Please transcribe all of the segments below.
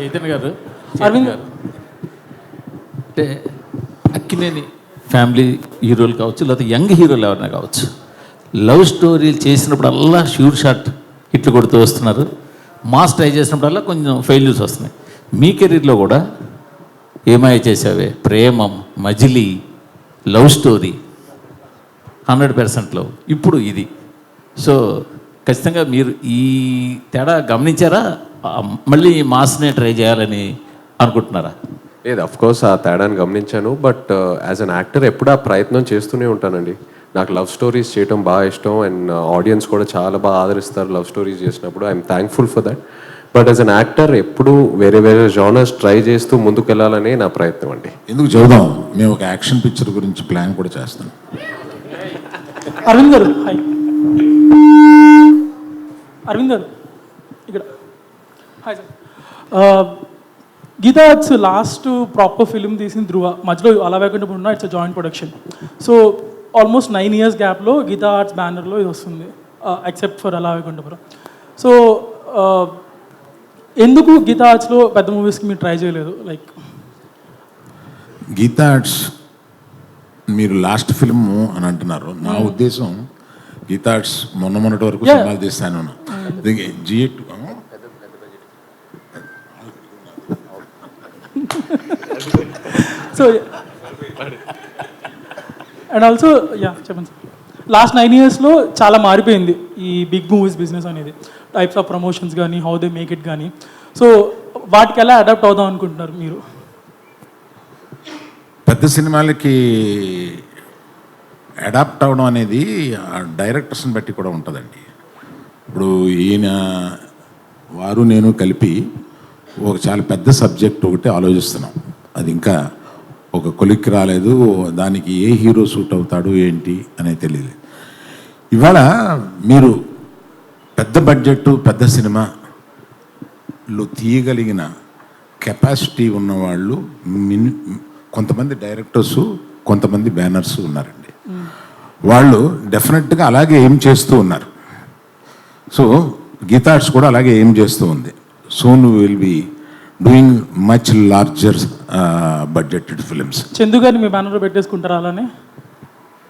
చైతన్య గారు. అరవింద్. గారు అంటే అక్కినేని ఫ్యామిలీ హీరోలు కావచ్చు లేకపోతే యంగ్ హీరోలు ఎవరైనా కావచ్చు లవ్ స్టోరీలు చేసినప్పుడల్లా షూర్ షాట్ హిట్లు కొడుతూ వస్తున్నారు. మాస్ ట్రై చేసినప్పుడల్లా కొంచెం ఫెయిల్యూర్స్ వస్తున్నాయి. మీ కెరీర్లో కూడా Ye Maaya Chesave Premam Majili love story hundred పర్సెంట్లో ఇప్పుడు ఇది. సో ఖచ్చితంగా మీరు ఈ తేడా గమనించారా? మళ్ళీ మాస్నే ట్రై చేయాలని అనుకుంటున్నారా? లేదు అఫ్ కోర్స్ ఆ తేడాన్ని గమనించాను బట్ యాజ్ అన్ యాక్టర్ ఎప్పుడు ఆ ప్రయత్నం చేస్తూనే ఉంటానండి. నాకు లవ్ స్టోరీస్ చేయడం బాగా ఇష్టం అండ్ ఆడియన్స్ కూడా చాలా బాగా ఆదరిస్తారు లవ్ స్టోరీస్ చేసినప్పుడు. I'm thankful for that but as an actor ఎప్పుడు వేరే వేరే జానర్స్ ట్రై చేస్తూ ముందుకు వెళ్ళాలనే నా ప్రయత్నం అండి. ఎందుకు చూద్దాం మేము ఒక యాక్షన్ పిక్చర్ గురించి ప్లాన్ కూడా చేస్తాం. అరవింద్ గారు అరవింద్ గారు ఇక్కడ. Hi sir Geetha it's last proper film తీసిన ధృవ మధ్యలో అలా వేకుండా ఉన్న it's joint production so almost nine years గ్యాప్లో గీతా ఆర్ట్స్ బ్యానర్లో ఇది వస్తుంది. ఎక్సెప్ట్ ఫర్ అలా వేకుంటపురం సో ఎందుకు గీతా ఆర్ట్స్లో పెద్ద మూవీస్కి మీరు ట్రై చేయలేదు? లైక్ గీతా ఆర్ట్స్ మీరు లాస్ట్ ఫిల్మ్ అని అంటున్నారు. నా ఉద్దేశం గీతా ఆర్ట్స్ మొన్న మొన్నటి వరకు. సినిమాలు తీస్తాను జిఎట్ సో అండ్ ఆల్సో యా చెప్పండి సార్. లాస్ట్ నైన్ ఇయర్స్లో చాలా మారిపోయింది ఈ బిగ్ మూవీస్ బిజినెస్ అనేది. టైప్స్ ఆఫ్ ప్రమోషన్స్ కానీ హౌ దే మేక్ ఇట్ కానీ సో వాటికి ఎలా అడాప్ట్ అవుదాం అనుకుంటున్నారు మీరు? పెద్ద సినిమాలకి అడాప్ట్ అవడం అనేది డైరెక్టర్స్ని బట్టి కూడా ఉంటుందండి. ఇప్పుడు ఈయన వారు నేను కలిపి ఒక చాలా పెద్ద సబ్జెక్ట్ ఒకటి ఆలోచిస్తున్నాం. అది ఇంకా ఒక కొలిక్కి రాలేదు దానికి ఏ హీరో సూట్ అవుతాడు ఏంటి అనేది తెలియదు ఇవాళ మీరు పెద్ద బడ్జెట్ పెద్ద సినిమాలు తీయగలిగిన కెపాసిటీ ఉన్నవాళ్ళు మిన్ కొంతమంది డైరెక్టర్స్ కొంతమంది బ్యానర్స్ ఉన్నారండి. వాళ్ళు డెఫినెట్గా అలాగే ఏం చేస్తూ ఉన్నారు. సో గీతార్ట్స్ కూడా అలాగే ఏం చేస్తూ ఉంది. Soon will be doing much larger budgeted films Chandu గారిని మీ బ్యానర్లో పెట్టేసుకుంటారా అలానే?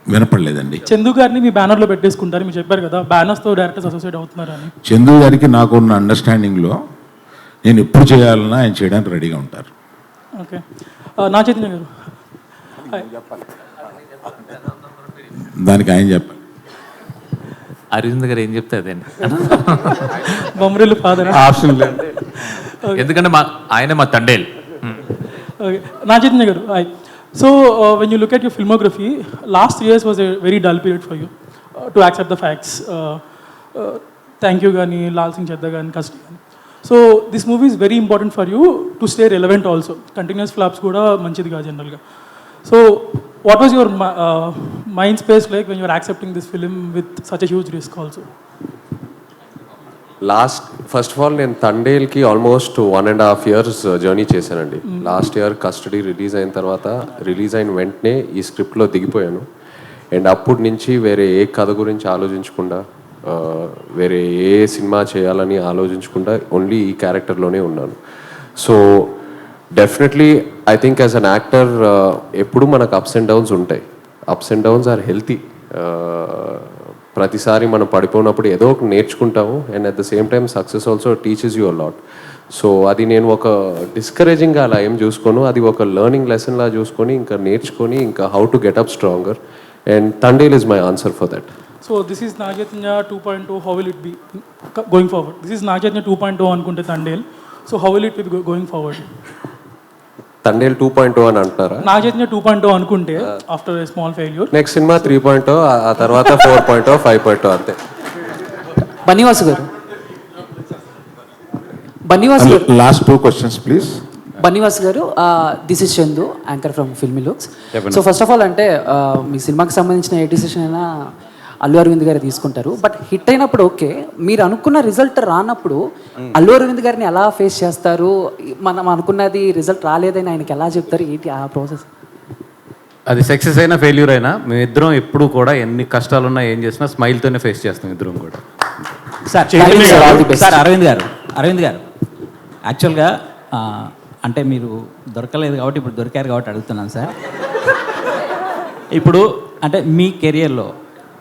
వినపడలేదండి. చందు గారిని మీ బ్యానర్లో పెట్టేసుకుంటారు మీరు చెప్పారు కదా బ్యానర్స్తో డైరెక్టర్స్ అసోసియేట్ అవుతున్నారని చందు గారికి నాకు ఉన్న అండర్స్టాండింగ్లో నేను ఎప్పుడు చేయాలన్నా ఆయన చేయడానికి రెడీగా ఉంటారు. ఓకే. నా చైతన్య గారు. దానికి ఆయన చెప్పాలి అరవింద్ గారు ఏం చెప్తే అదేండి బొమ్మరిల్లు ఫాదర్? ఆప్షన్ లేదు. ఎందుకంటే మా ఆయన మా Thandel. Okay. Nachitanya Garu, hi. So, uh, when you look at your filmography, last three years was a very dull period for you uh, to accept the facts. Uh, uh, thank you, Gani, Lal Singh Chadda Gani, Kasti Gani. So, this movie is very important for you to stay relevant also. Continuous flaps kuda manchidi ga general ga. So, what was your uh, mind space like when you were accepting this film with such a huge risk also? Last first of all నేను తండేల్కి almost one and half years journey చేశానండి. Last year Custody release అయిన తర్వాత release అయిన వెంటనే ఈ స్క్రిప్ట్లో దిగిపోయాను. And అప్పటి నుంచి వేరే ఏ కథ గురించి ఆలోచించకుండా ఆ, వేరే ఏ సినిమా చేయాలని ఆలోచించకుండా ఓన్లీ ఈ క్యారెక్టర్లోనే ఉన్నాను. So definitely I think as an actor ఎప్పుడు మనకు అప్స్ అండ్ డౌన్స్ ఉంటాయి. Ups and downs are healthy ప్రతిసారి మనం పడిపోయినప్పుడు ఏదో ఒకటి నేర్చుకుంటాము and at the same time success also teaches you lot so అది నేను ఒక డిస్కరేజింగ్గా అలా ఏం చూసుకోను. అది ఒక లెర్నింగ్ లెసన్లా చూసుకొని ఇంకా నేర్చుకొని ఇంకా how to get up stronger and Thandel is my answer for that So this is Nagatanya 2.0. How will it be co- going forward? This is Nagatanya 2.0 అనుకుంటే Thandel so how will it be going forward Thandel two point అని అంటారా Naga Chaitanya two point అనుకుంటే after small failure next సినిమా three point ఆ తర్వాత four point five point అంతే. Bunny Vasu garu. Bunny Vasu garu. Last two questions please Bunny Vasu garu this is Chandu anchor from Filmy Looks so first of all అంటే మీ సినిమాకి సంబంధించిన ఏ decision అయినా అల్లు అరవింద్ గారు తీసుకుంటారు. బట్ హిట్ అయినప్పుడు okay మీరు అనుకున్న రిజల్ట్ రానప్పుడు అల్లు అరవింద్ గారిని ఎలా ఫేస్ చేస్తారు? మనం అనుకున్నది రిజల్ట్ రాలేదని ఆయనకి ఎలా చెప్తారు? ఏంటి ఆ ప్రాసెస్ అది సక్సెస్ అయినా ఫెయిల్యూర్ అయినా మేమిద్దరం ఎప్పుడు కూడా ఎన్ని కష్టాలున్నా ఏం చేసినా స్మైల్తోనే ఫేస్ చేస్తాం ఇద్దరం కూడా. సార్. సార్ అరవింద్ గారు అరవింద్ గారు యాక్చువల్గా అంటే మీరు దొరకలేదు కాబట్టి ఇప్పుడు దొరికారు కాబట్టి అడుగుతున్నాను సార్ ఇప్పుడు అంటే మీ కెరియర్లో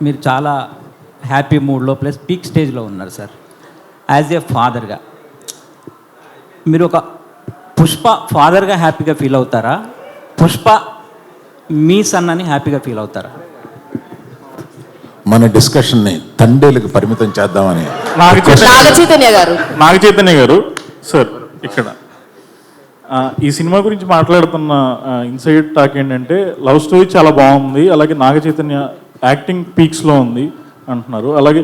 మీరు చాలా హ్యాపీ మూడ్లో ప్లస్ పీక్ స్టేజ్లో ఉన్నారు సార్. As a ఫాదర్గా. మీరు ఒక పుష్ప ఫాదర్గా హ్యాపీగా ఫీల్ అవుతారా? పుష్ప మీ సన్ అని హ్యాపీగా ఫీల్ అవుతారా? మన డిస్కషన్ని తండేలకు పరిమితం చేద్దామని నాగ చైతన్య నాగ చైతన్య గారు. నాగ చైతన్య గారు. సార్ ఇక్కడ. ఈ సినిమా గురించి మాట్లాడుతున్న ఇన్సైడ్ టాక్ ఏంటంటే లవ్ స్టోరీ చాలా బాగుంది. అలాగే నాగ చైతన్య యాక్టింగ్ పీక్స్లో ఉంది అంటున్నారు. అలాగే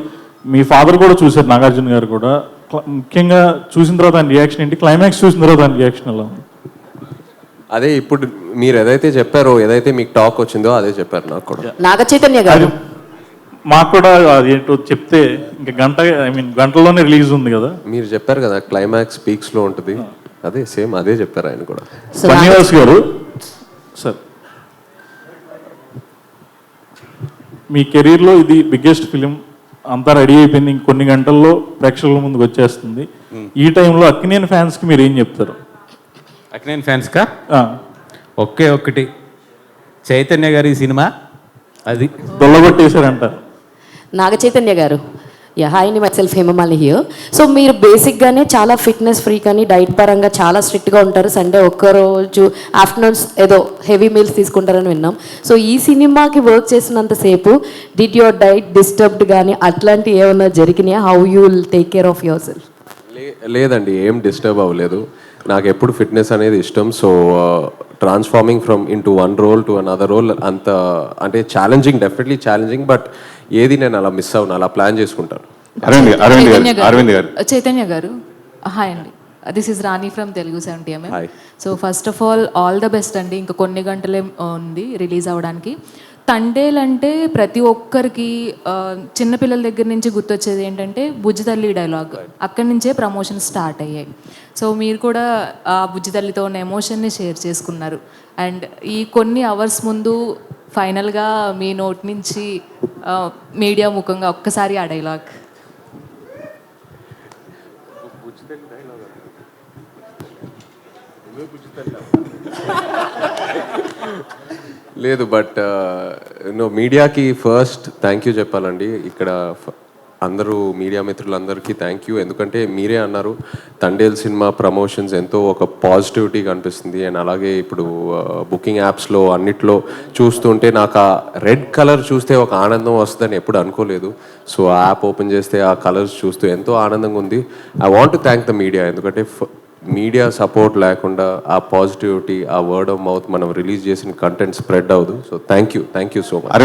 మీ ఫాదర్ కూడా చూశారు నాగార్జున గారు కూడా. ముఖ్యంగా చూసిన తర్వాత ఆయన రియాక్షన్ ఏంటి? క్లైమాక్స్ చూసిన తర్వాత ఆయన రియాక్షన్ ఎలా ఉంది? అదే ఇప్పుడు మీరు ఏదైతే చెప్పారో ఏదైతే మీకు టాక్ వచ్చిందో అదే చెప్పారు నాకు కూడా. నాగ చైతన్య గారు. మాకు కూడా అది ఏంటో చెప్తే ఇంకా గంట ఐ మీన్ గంటలోనే రిలీజ్ ఉంది కదా. మీరు చెప్పారు కదా క్లైమాక్స్ పీక్స్లో ఉంటుంది అదే సేమ్ అదే చెప్పారు ఆయన కూడా. బన్నివాస్ గారు. సార్. మీ కెరీర్లో ఇది బిగ్గెస్ట్ ఫిలిం అంతా రెడీ అయిపోయింది. ఇంకొన్ని గంటల్లో ప్రేక్షకుల ముందుకు వచ్చేస్తుంది. ఈ టైంలో అక్కినేని ఫ్యాన్స్కి మీరు ఏం చెప్తారు? అక్కినేని ఫ్యాన్స్కా ఆ, ఒకే ఒక్కటి. చైతన్య గారి సినిమా. అది. దొల్లగొట్టేశారంటారు Naga Chaitanya garu. Yeah hi myself Hemamali here so మీరు బేసిక్గానే చాలా ఫిట్నెస్ ఫ్రీ కానీ డైట్ పరంగా చాలా స్ట్రిక్ట్గా ఉంటారు. సండే ఒక్కరోజు ఆఫ్టర్నూన్స్ ఏదో హెవీ మీల్స్ తీసుకుంటారని విన్నాం. సో ఈ సినిమాకి వర్క్ చేసినంతసేపు డిడ్ యువర్ డైట్ డిస్టర్బ్డ్ కానీ అట్లాంటివి ఏమైనా జరిగినాయా? How you will take care of yourself లే- లేదండి ఏం డిస్టర్బ్ అవ్వలేదు. నాకు ఎప్పుడు ఫిట్నెస్ అనేది ఇష్టం. So transforming from in to one role to another role అంత అంటే ఛాలెంజింగ్ డెఫినెట్లీ ఛాలెంజింగ్ బట్ ఏది నేను అలా మిస్ అవును అలా ప్లాన్ చేసుకుంటాను. అరవింద్ అరవింద్ చైతన్య గారు. అరవింద్ గారు. చైతన్య గారు. హాయ్ అండి. This is Rani from Telugu seventy MM. So first of all all the best అండి. ఇంకా కొన్ని గంటలే ఉంది రిలీజ్ అవ్వడానికి తండేల్ అంటే ప్రతి ఒక్కరికి చిన్నపిల్లల దగ్గర నుంచి గుర్తొచ్చేది ఏంటంటే బుజ్జి తల్లి డైలాగ్ అక్కడి నుంచే ప్రమోషన్ స్టార్ట్ అయ్యాయి. సో మీరు కూడా ఆ బుజ్జి తల్లితో ఉన్న ఎమోషన్ని షేర్ చేసుకున్నారు. అండ్ ఈ కొన్ని అవర్స్ ముందు ఫైనల్గా మీ నోట్ నుంచి మీడియా ముఖంగా ఒక్కసారి ఆ డైలాగ్. లేదు బట్ నో మీడియాకి ఫస్ట్ థ్యాంక్ యూ చెప్పాలండి. ఇక్కడ ఫ- అందరూ మీడియా మిత్రులందరికీ థ్యాంక్ యూ ఎందుకంటే మీరే అన్నారు తండేల్ సినిమా ప్రమోషన్స్ ఎంతో ఒక పాజిటివిటీ కనిపిస్తుంది. అండ్ అలాగే ఇప్పుడు బుకింగ్ యాప్స్లో అన్నిట్లో చూస్తుంటే నాకు ఆ రెడ్ కలర్ చూస్తే ఒక ఆనందం వస్తుందని ఎప్పుడు అనుకోలేదు. సో ఆ యాప్ ఓపెన్ చేస్తే ఆ కలర్స్ చూస్తూ ఎంతో ఆనందంగా ఉంది. I want to thank the media ఎందుకంటే మీడియా సపోర్ట్ లేకుండా ఆ పాజిటివిటీ ఆ వర్డ్ ఆఫ్ మౌత్ మనం రిలీజ్ చేసిన కంటెంట్ స్ప్రెడ్ అవ్వదు. So thank you thank you so much